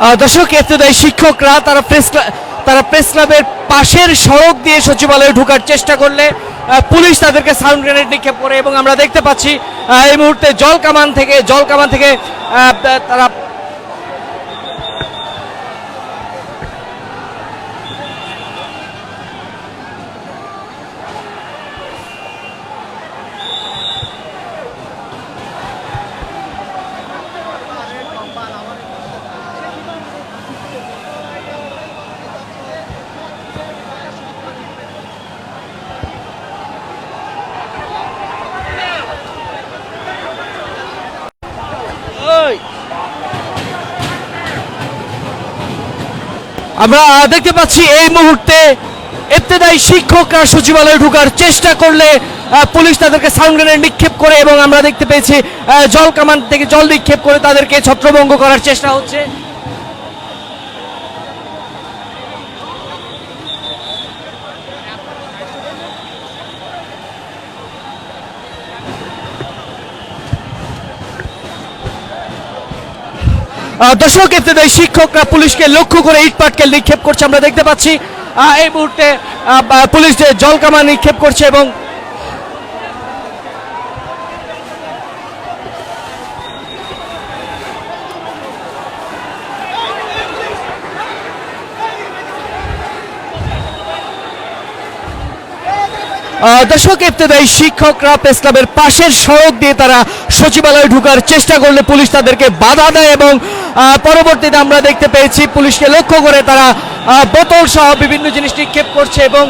দর্শক এতদায় শিক্ষকরা তারা প্রেস তারা প্রেস ক্লাবের পাশের সড়ক দিয়ে সচিবালয়ে ঢুকার চেষ্টা করলে পুলিশ তাদেরকে সাউন্ড গ্রেনেড নিক্ষেপ করে এবং আমরা দেখতে পাচ্ছি এই মুহূর্তে জল কামান থেকে জল কামান থেকে তারা আমরা দেখতে পাচ্ছি এই মুহূর্তে ইবতেদায়ী শিক্ষকরা সচিবালয়ে ঢুকার চেষ্টা করলে পুলিশ তাদেরকে সাউন্ড গ্রেনেড নিক্ষেপ করে এবং আমরা দেখতে পেয়েছি জল কামান থেকে জল নিক্ষেপ করে তাদেরকে ছত্রভঙ্গ করার চেষ্টা হচ্ছে। দর্শক এতে শিক্ষকরা পুলিশকে লক্ষ্য করে ইট পাটকেল নিক্ষেপ করছে, আমরা দেখতে পাচ্ছি। এই মুহূর্তে পুলিশ যে জল কামান নিক্ষেপ করছে এবং দর্শক ইবতেদায়ী শিক্ষকরা প্রেস ক্লাবের পাশের সড়ক দিয়ে তারা সচিবালয়ে ঢোকার চেষ্টা করলে পুলিশ তাদেরকে বাধা দেয় এবং পরবর্তীতে আমরা দেখতে পেয়েছি পুলিশকে লক্ষ্য করে তারা বোতল সহ বিভিন্ন জিনিস নিক্ষেপ করছে এবং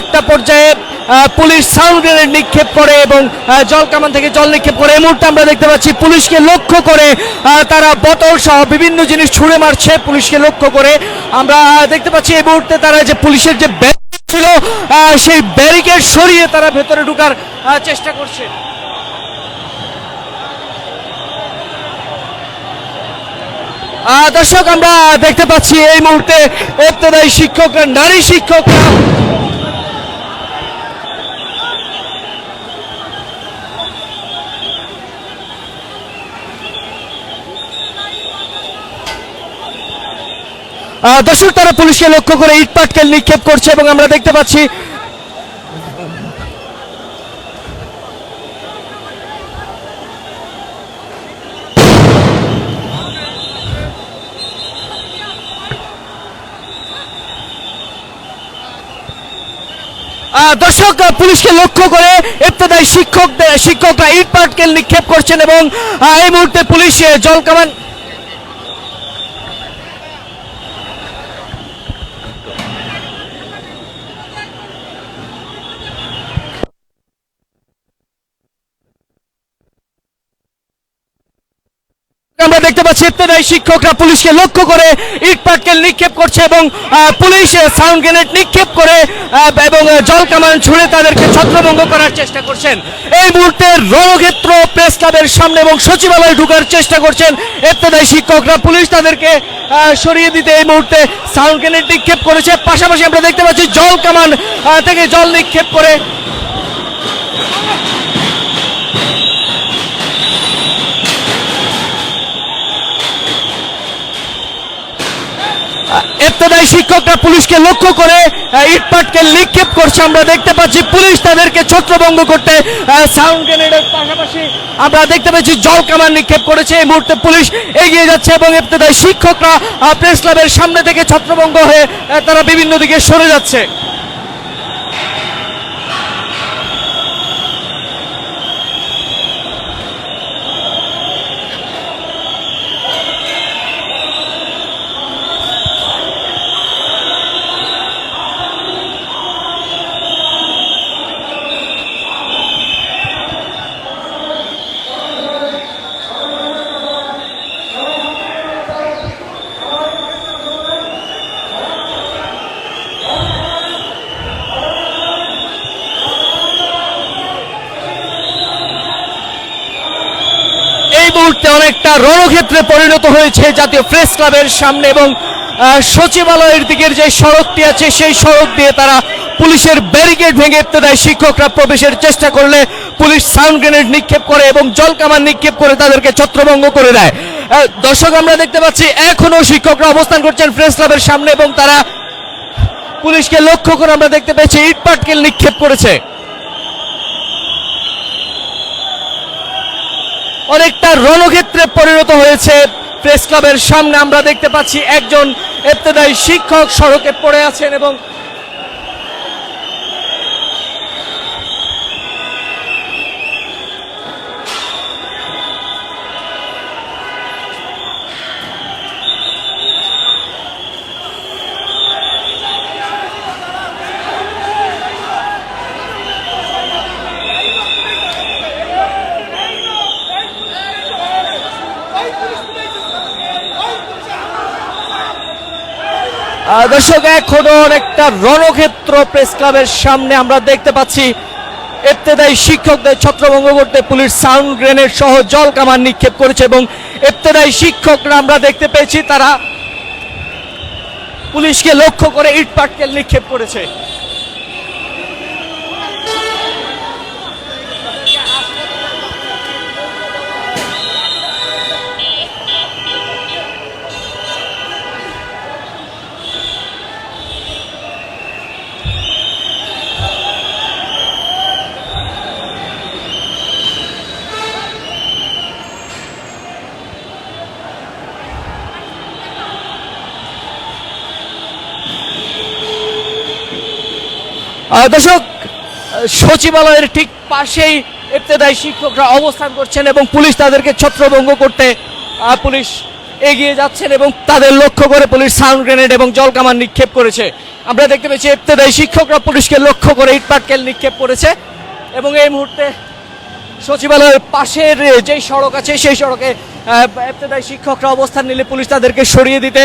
একটা পর্যায়ে পুলিশ সাউন্ড গ্রেনেড নিক্ষেপ করে এবং জল কামান থেকে জল নিক্ষেপ করে। এই মুহূর্তে আমরা দেখতে পাচ্ছি পুলিশকে লক্ষ্য করে তারা বোতল সহ বিভিন্ন জিনিস ছুঁড়ে মারছে পুলিশকে লক্ষ্য করে। আমরা দেখতে পাচ্ছি এই মুহূর্তে তারা যে পুলিশের যে ছিল সেই ব্যারিকেড সরিয়ে তারা ভেতরে ঢুকার চেষ্টা করছে। দর্শক, আমরা দেখতে পাচ্ছি এই মুহূর্তে অত্যদায়ী শিক্ষক নারী শিক্ষকরা দর্শক তারা পুলিশকে লক্ষ্য করে ইট পাটকেল নিক্ষেপ করছে এবং আমরা দেখতে পাচ্ছি দর্শক পুলিশকে লক্ষ্য করে শিক্ষক শিক্ষকরা ইট পাটকেল নিক্ষেপ করছেন এবং এই মুহূর্তে পুলিশ আহ, দেখতে পাচ্ছি ইবতেদায়ী শিক্ষকরা পুলিশকে লক্ষ্য করে, ইট পাটকেল নিক্ষেপ করছে এবং পুলিশ সাউন্ড গ্রেনেড নিক্ষেপ করে এবং জল কামান ছুড়ে তাদেরকে ছত্রভঙ্গ করার চেষ্টা করছেন। এই মুহূর্তে রণক্ষেত্র প্রেস ক্লাবের সামনে এবং সচিবালয়ে ঢোকার চেষ্টা করছেন ইবতেদায়ী শিক্ষকরা। পুলিশ তাদেরকে সরিয়ে দিতে এই মুহূর্তে সাউন্ড গ্রেনেড নিক্ষেপ করেছে। পাশাপাশি আমরা দেখতে পাচ্ছি জল কামান থেকে জল নিক্ষেপ করে ইবতদায়ী শিক্ষকরা পুলিশকে লক্ষ্য করে ইটপাটকে নিক্ষেপ করছে। আমরা দেখতে পাচ্ছি পুলিশ তাদেরকে ছত্রভঙ্গ করতে সাউন্ড গ্রেনেডের পাশাপাশি আমরা দেখতে পাচ্ছি জল কামান নিক্ষেপ করেছে। এই মুহূর্তে পুলিশ এগিয়ে যাচ্ছে এবং ইবতদায়ী শিক্ষকরা প্রেস ক্লাবের সামনে থেকে ছত্রভঙ্গ হয়ে তারা বিভিন্ন দিকে সরে যাচ্ছে এই মুহূর্তে অনেকটা রণক্ষেত্রে পরিণত হয়েছে জাতীয় প্রেস ক্লাবের সামনে এবং সচিবালয়ের দিকের যে সড়কটি আছে, সেই সড়ক দিয়ে তারা পুলিশের ব্যারিকেড ভেঙে ইবতদায়ী শিক্ষকরা প্রবেশের চেষ্টা করলে পুলিশ সাউন্ড গ্রেনেড নিক্ষেপ করে এবং জল কামান নিক্ষেপ করে তাদেরকে ছত্রভঙ্গ করে দেয়। দর্শক, আমরা দেখতে পাচ্ছি এখনও শিক্ষকরা অবস্থান করছেন প্রেস ক্লাবের সামনে এবং তারা পুলিশকে লক্ষ্য করে আমরা দেখতে পেয়েছি ইট পাটকেল নিক্ষেপ করেছে। অনেকটা রণক্ষেত্রে পরিণত হয়েছে। প্রেস ক্লাবের সামনে আমরা দেখতে পাচ্ছি একজন এত্তেদায়ী শিক্ষক সড়কে পড়ে আছেন এবং দর্শক, এখনও একটা রণক্ষেত্র প্রেস ক্লাবের সামনে আমরা দেখতে পাচ্ছি। এফতেদায়ী শিক্ষকদের ছত্রভঙ্গ করতে পুলিশ সাউন্ড গ্রেনেড সহ জল কামান নিক্ষেপ করেছে এবং এফতেদায়ী শিক্ষকরা আমরা দেখতে পেয়েছি, তারা পুলিশকে লক্ষ্য করে ইট পাটকেল নিক্ষেপ করেছে। দর্শক, সচিবালয়ের ঠিক পাশেই ইবতেদায়ী শিক্ষকরা অবস্থান করছেন এবং পুলিশ তাদেরকে ছত্রভঙ্গ করতে পুলিশ এগিয়ে যাচ্ছেন এবং তাদের লক্ষ্য করে পুলিশ সাউন্ড গ্রেনেড এবং জল কামান নিক্ষেপ করেছে। আমরা দেখতে পেয়েছি ইবতেদায়ী শিক্ষকরা পুলিশকে লক্ষ্য করে ইটপাটকেল নিক্ষেপ করেছে এবং এই মুহূর্তে সচিবালয়ের পাশের যেই সড়ক আছে, সেই সড়কে ইবতেদায়ী শিক্ষকরা অবস্থান নিলে পুলিশ তাদেরকে সরিয়ে দিতে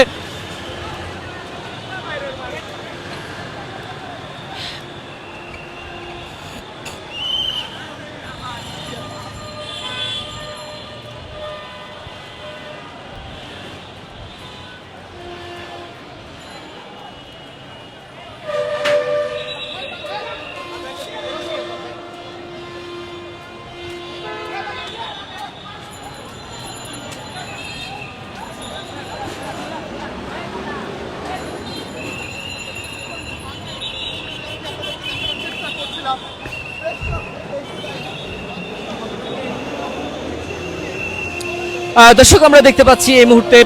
দর্শক, আমরা দেখতে পাচ্ছি এই মুহূর্তে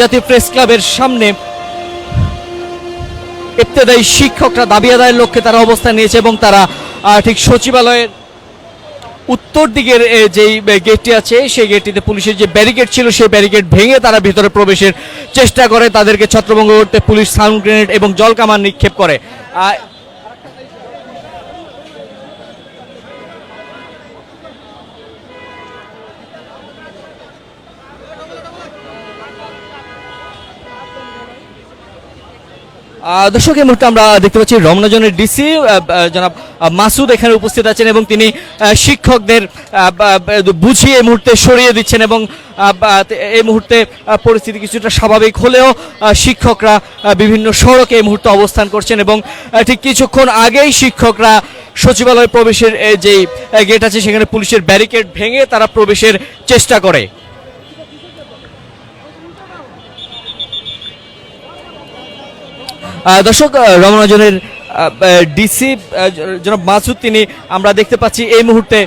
জাতীয় প্রেস ক্লাবের সামনে ইবতেদায়ী শিক্ষকরা দাবি আদায়ের লক্ষ্যে তারা অবস্থান নিয়েছে এবং তারা ঠিক সচিবালয়ের উত্তর দিকের যেই গেটটি আছে, সেই গেটটিতে পুলিশের যে ব্যারিকেড ছিল, সেই ব্যারিকেড ভেঙে তারা ভিতরে প্রবেশের চেষ্টা করে। তাদেরকে ছত্রভঙ্গ করতে পুলিশ সাউন্ড গ্রেনেড এবং জল কামান নিক্ষেপ করে। দর্শক, এই মুহূর্তে আমরা দেখতে পাচ্ছি রমনাজনের ডিসি জনাব মাসুদ এখানে উপস্থিত আছেন এবং তিনি শিক্ষকদের বুঝিয়ে এই মুহূর্তে সরিয়ে দিচ্ছেন এবং এই মুহূর্তে পরিস্থিতি কিছুটা স্বাভাবিক হলেও শিক্ষকরা বিভিন্ন সড়কে এই মুহূর্তে অবস্থান করছেন এবং ঠিক কিছুক্ষণ আগেই শিক্ষকরা সচিবালয় প্রবেশের যেই গেট আছে সেখানে পুলিশের ব্যারিকেড ভেঙে তারা প্রবেশের চেষ্টা করে। দর্শক রমনাজনের ডিসি জনাব মাসুদ তিনি আমরা দেখতে পাচ্ছি এই মুহূর্তে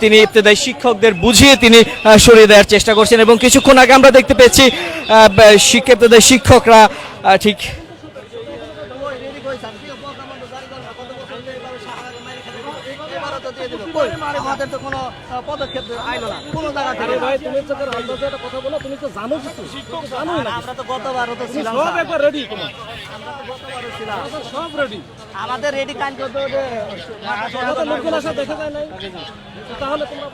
তিনি ইবতেদায়ী শিক্ষকদের বুঝিয়ে তিনি সরিয়ে দেওয়ার চেষ্টা করছেন এবং কিছুক্ষণ আগে আমরা দেখতে পেয়েছি শিক্ষা শিক্ষকরা আহ, আমাদের তো কোনো পদক্ষেপ আইলো না। কোনো জায়গা থেকে ভাই তুমি তো একটা কথা বলো তুমি তো জানো কিছু? শিক্ষক জানো না আমরা তো গতবারও তো ছিলাম সব একবার রেডি তোমার সব রেডি আমাদের রেডি কাজ করতে লোকজন আসা দেখা যায় নাই। তাহলে তোমরা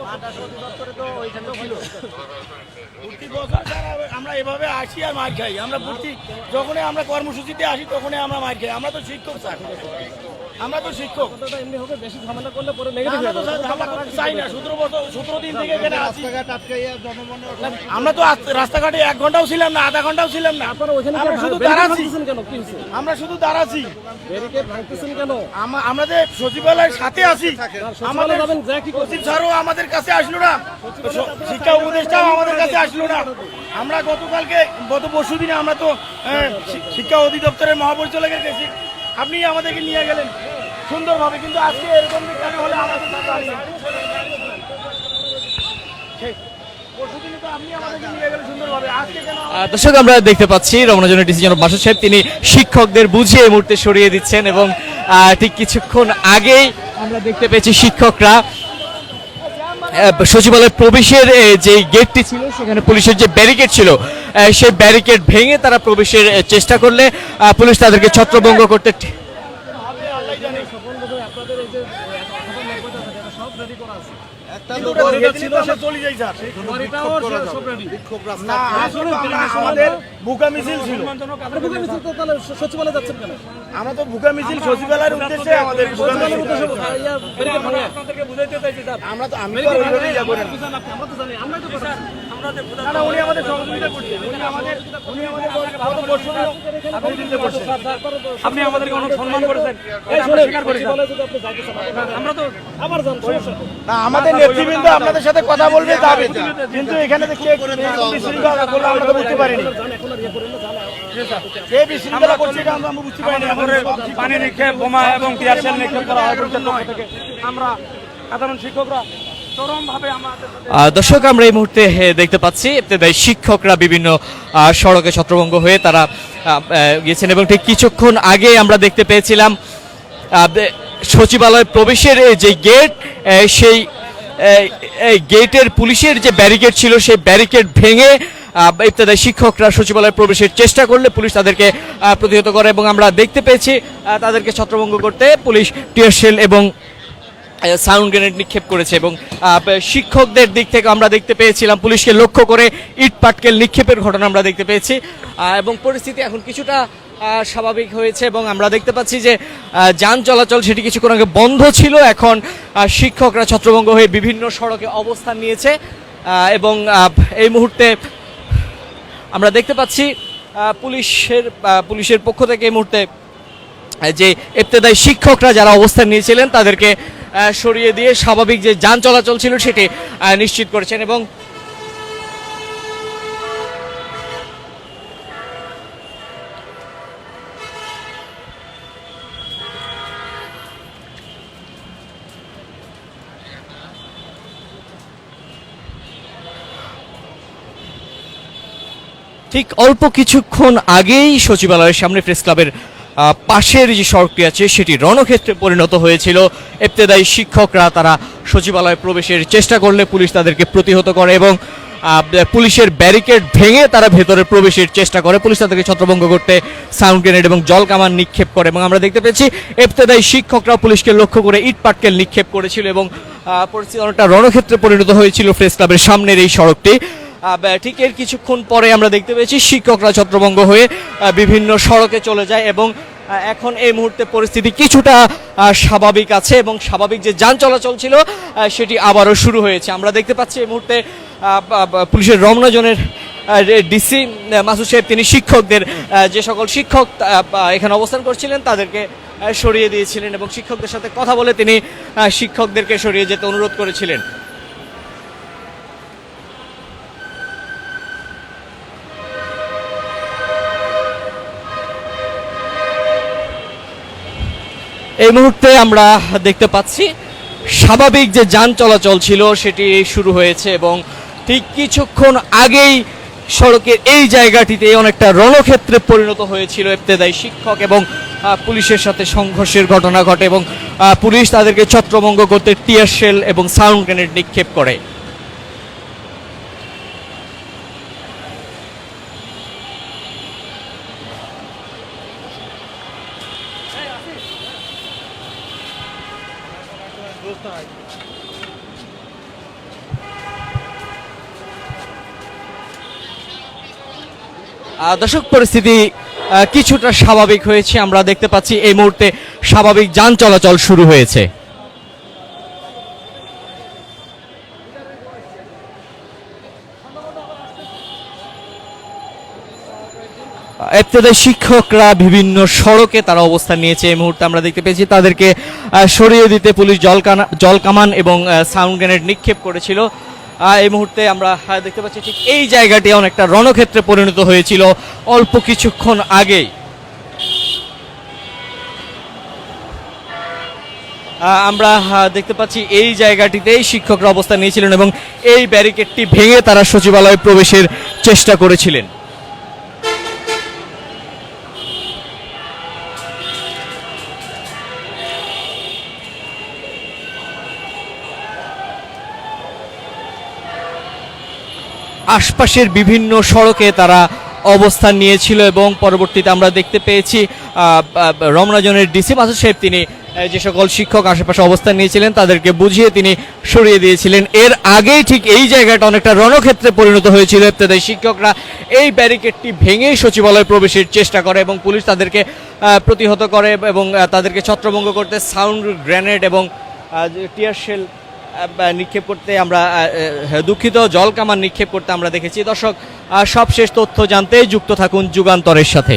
আমরা এভাবে আসি আর মার খাই। আমরা যখনই আমরা কর্মসূচিতে আসি তখনই আমরা মার খাই। আমরা তো শিক্ষক স্যার। আমরা তো শিক্ষক। এমনি হবে বেশি ঝামেলা করলে পরে নেগেটিভ আমরা তো যাবে। ঝামেলা করতে চাই না। সতেরো বছর সতেরো দিন থেকে এখানে আছি। আমরা তো রাস্তাঘাটে এক ঘন্টাও ছিলাম না আধা ঘন্টাও ছিলাম না। আপনারা আমরা শুধু দাঁড়াচ্ছি। কেন? কি আমরা শুধু দাঁড়াচ্ছি। ব্যারিকেড ভাঙতেছেন কেন? আমরা যে সচিবালয়ের সাথে আছি আমাদের সচিব স্যারও আমাদের কাছে আসলো না। শিক্ষা উপদেষ্টাও আমাদের কাছে আসলো না। আমরা গতকালকে গত পরশু দিনে আমরা তো শিক্ষা অধিদপ্তরের মহাপরিচালকের গেছি আপনি আমাদেরকে নিয়ে গেলেন। সুন্দরভাবে, কিন্তু আজকে এরকম কেন হলে? আমাদের দর্শক, আমরা দেখতে পাচ্ছি রমনাজনের ডিসি মাসুদ সাহেব। তিনি শিক্ষকদের বুঝিয়ে মুহূর্তে সরিয়ে দিচ্ছেন এবং ঠিক কিছুক্ষণ আগেই আমরা দেখতে পেয়েছি শিক্ষকরা। সচিবালয়ের প্রবেশের যে গেটটি ছিল, সেখানে পুলিশের যে ব্যারিকেড ছিল সেই ব্যারিকেড ভেঙে তারা প্রবেশের চেষ্টা করলে পুলিশ তাদেরকে ছত্রভঙ্গ করতে আমরা তো মিছিল সচিবালয়ের উদ্দেশ্যে আমাদের ইয়া আমরা তো আমি তো আর ওইভাবে ইয়া করি না। আমরা তো জানি আমরাই তো কথা না, না, উনি আমাদের সহযোগিতা করছেন উনি আমাদের উনি আমাদের গত বছর সহযোগিতা করছেন আপনি আমাদেরকে অনেক সম্মান করেছেন। এই শুনেন সচিবালয়ে যদি আপনি যাইতে চান আমরা তো আবার যান না আমাদের নেতৃবৃন্দ আপনাদের সাথে কথা বলবে যাবে। কিন্তু এখানে তো কে বিশৃঙ্খলা করল আমরা তো বুঝতে পারিনি। ইয়ে করেন না যান কে বিশৃঙ্খলা করছে এটা আমরা বুঝতে পারিনি। পানি নিক্ষেপ বোমা এবং টিয়ারশেল নিক্ষেপ করা হয় আমরা সাধারণ শিক্ষকরা দর্শক, আমরা এই মুহূর্তে দেখতে পাচ্ছি শিক্ষকরা বিভিন্ন সড়কে ছত্রভঙ্গ হয়ে তারা গিয়েছেন এবং ঠিক কিছুক্ষণ আগে আমরা দেখতে পেয়েছিলাম সচিবালয় প্রবেশের যে গেট সেই গেটের পুলিশের যে ব্যারিকেড ছিল, সেই ব্যারিকেড ভেঙে ইত্যাদি শিক্ষকরা সচিবালয়ে প্রবেশের চেষ্টা করলে পুলিশ তাদেরকে প্রতিহত করে এবং আমরা দেখতে পেয়েছি তাদেরকে ছত্রভঙ্গ করতে পুলিশ টিয়ারশেল এবং সাউন্ড গ্রেনেড নিক্ষেপ করেছে এবং শিক্ষকদের দিক থেকে আমরা দেখতে পেয়েছিলাম, পুলিশকে লক্ষ্য করে ইট পাটকেল নিক্ষেপের ঘটনা আমরা দেখতে পেয়েছি। এবং পরিস্থিতি এখন কিছুটা স্বাভাবিক হয়েছে এবং আমরা দেখতে পাচ্ছি যে যান চলাচল সেটি কিছুক্ষণ আগে বন্ধ ছিল। এখন শিক্ষকরা ছত্রভঙ্গ হয়ে বিভিন্ন সড়কে অবস্থান নিয়েছে। এবং এই মুহূর্তে আমরা দেখতে পাচ্ছি পুলিশের পুলিশের পক্ষ থেকে এই মুহূর্তে যে ইবতেদায়ী শিক্ষকরা যারা অবস্থান নিয়েছিলেন, তাদেরকে সরিয়ে দিয়ে স্বাভাবিক যে যান চলাচল ছিল সেটি নিশ্চিত করেছেন এবং ঠিক অল্প কিছুক্ষণ আগেই সচিবালয়ের সামনে প্রেস ক্লাবের পাশের যে সড়কটি আছে, সেটি রণক্ষেত্রে পরিণত হয়েছিল। ইবতেদায়ী শিক্ষকরা তারা সচিবালয়ে প্রবেশের চেষ্টা করলে পুলিশ তাদেরকে প্রতিহত করে এবং পুলিশের ব্যারিকেড ভেঙে তারা ভেতরে প্রবেশের চেষ্টা করে। পুলিশ তাদেরকে ছত্রভঙ্গ করতে সাউন্ড গ্রেনেড এবং জল কামান নিক্ষেপ করে এবং আমরা দেখতে পেয়েছি, ইবতেদায়ী শিক্ষকরা পুলিশকে লক্ষ্য করে ইট পাটকেল নিক্ষেপ করেছিল এবং পরিস্থিতি অনেকটা রণক্ষেত্রে পরিণত হয়েছিল। প্রেস ক্লাবের সামনের এই সড়কটি। ঠিক এর কিছুক্ষণ পরে আমরা দেখতে পেয়েছি শিক্ষকরা ছত্রভঙ্গ হয়ে বিভিন্ন সড়কে চলে যায় এবং এখন এই মুহূর্তে পরিস্থিতি কিছুটা স্বাভাবিক আছে এবং স্বাভাবিক যে যান চলাচল ছিল সেটি আবারও শুরু হয়েছে। আমরা দেখতে পাচ্ছি এই মুহূর্তে পুলিশের রমনাজনের ডিসি মাসুদ সাহেব, তিনি শিক্ষকদের যে সকল শিক্ষক এখানে অবস্থান করছিলেন, তাদেরকে সরিয়ে দিয়েছিলেন এবং শিক্ষকদের সাথে কথা বলে তিনি শিক্ষকদেরকে সরিয়ে যেতে অনুরোধ করেছিলেন। এই মুহূর্তে আমরা দেখতে পাচ্ছি, স্বাভাবিক যে যান চলাচল ছিল সেটি শুরু হয়েছে এবং ঠিক কিছুক্ষণ আগেই সড়কের এই জায়গাটিতে অনেকটা রণক্ষেত্রে পরিণত হয়েছিল ইবতেদায়ী শিক্ষক এবং পুলিশের সাথে সংঘর্ষের ঘটনা ঘটে এবং পুলিশ তাদেরকে ছত্রভঙ্গ করতে টিয়ার শেল এবং সাউন্ড গ্রেনেড নিক্ষেপ করে। দর্শক, পরিস্থিতি কিছুটা স্বাভাবিক হয়েছে। আমরা দেখতে পাচ্ছি এই মুহূর্তে স্বাভাবিক যান চলাচল শুরু হয়েছে। ইত্যাদি শিক্ষকরা বিভিন্ন সড়কে তারা অবস্থান নিয়েছে। এই মুহূর্তে আমরা দেখতে পেয়েছি তাদেরকে সরিয়ে দিতে পুলিশ জলকানা জলকামান এবং সাউন্ড গ্রেনেড নিক্ষেপ করেছিল। এই মুহূর্তে আমরা দেখতে পাচ্ছি ঠিক এই জায়গাটি অনেকটা রণক্ষেত্রে পরিণত হয়েছিল অল্প কিছুক্ষণ আগেই। আমরা দেখতে পাচ্ছি এই জায়গাটিতেই শিক্ষকরা অবস্থান নিয়েছিলেন এবং এই ব্যারিকেডটি ভেঙে তারা সচিবালয়ে প্রবেশের চেষ্টা করেছিলেন। আশপাশের বিভিন্ন সড়কে তারা অবস্থান নিয়েছিল এবং পরবর্তীতে আমরা দেখতে পেয়েছি রমনাজনের ডিসি মাসুদ সাহেব তিনি যে সকল শিক্ষক আশেপাশে অবস্থান নিয়েছিলেন তাদেরকে বুঝিয়ে তিনি সরিয়ে দিয়েছিলেন। এর আগেই ঠিক এই জায়গাটা অনেকটা রণক্ষেত্রে পরিণত হয়েছিল। ইত্যাদি শিক্ষকরা এই ব্যারিকেডটি ভেঙেই সচিবালয়ে প্রবেশের চেষ্টা করে এবং পুলিশ তাদেরকে প্রতিহত করে এবং তাদেরকে ছত্রভঙ্গ করতে সাউন্ড গ্রেনেড এবং টিয়ার শেল নিক্ষেপ করতে আমরা দুঃখিত, জল কামান নিক্ষেপ করতে আমরা দেখেছি। দর্শক সবশেষ তথ্য জানতে যুক্ত থাকুন যুগান্তরের সাথে।